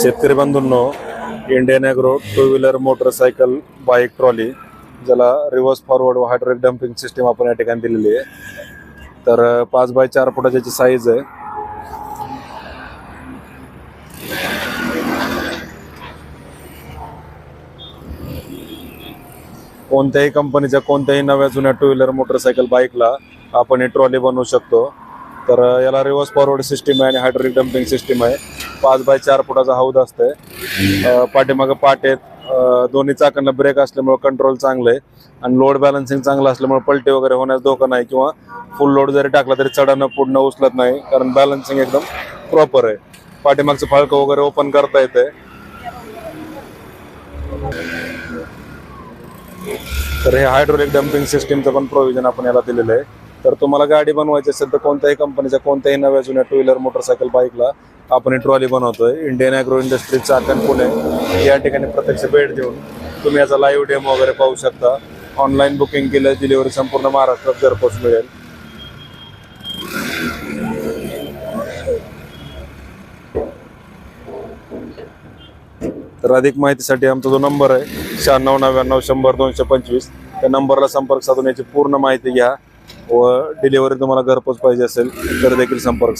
शेतकरी बंधूंनो Indian agro two wheeler motorcycle bike trolley ज्याला reverse forward व हायड्रोलिक डम्पिंग सिस्टीम आपण या ठिकाणी दिलेली आहे. तर पाच बाय चार फुटाची याची साईज आहे. कोणत्याही कंपनीच्या कोणत्याही नव्या जुन्या टू व्हीलर मोटरसायकल बाईकला आपण ही ट्रॉली बनवू शकतो. तर याला रिव्हर्स फॉरवर्ड सिस्टीम आहे आणि हायड्रोलिक डम्पिंग सिस्टीम आहे. पाच बाय चार फुटाचा हौद असतंय. पाठीमागं पाट आहेत. दोन्ही चाकांना ब्रेक असल्यामुळे कंट्रोल चांगलं आहे. आणि लोड बॅलन्सिंग चांगलं असल्यामुळे पलटे वगैरे होण्यास धोका नाही किंवा फुल लोड जरी टाकला तरी चढानं पुढणं उचलत नाही कारण बॅलन्सिंग एकदम प्रॉपर आहे. पाठीमागचं फाळकं वगैरे ओपन करता येतंय. तर हे हायड्रोलिक डम्पिंग सिस्टीमचं पण प्रोव्हिजन आपण याला दिलेलं आहे. तर तुम्हाला गाडी बनवायची असेल तर कोणत्याही कंपनीच्या कोणत्याही नव्या जुन्या टू व्हीलर मोटरसायकल बाईकला आपण ही ट्रॉली बनवतोय. Indian agro industry Chakan Pune या ठिकाणी प्रत्यक्ष भेट देऊन तुम्ही याचा लाईव्ह डेमो वगैरे पाहू शकता. ऑनलाईन बुकिंग केलं डिलिव्हरी संपूर्ण महाराष्ट्रात घरपोच मिळेल. तर अधिक माहितीसाठी आमचा जो नंबर आहे शहाण्णव नव्याण्णव शंभर दोनशे पंचवीस त्या नंबरला संपर्क साधून याची पूर्ण माहिती घ्या. व डिलिव्हरी तुम्हाला घरपोच पाहिजे असेल तर देखील संपर्क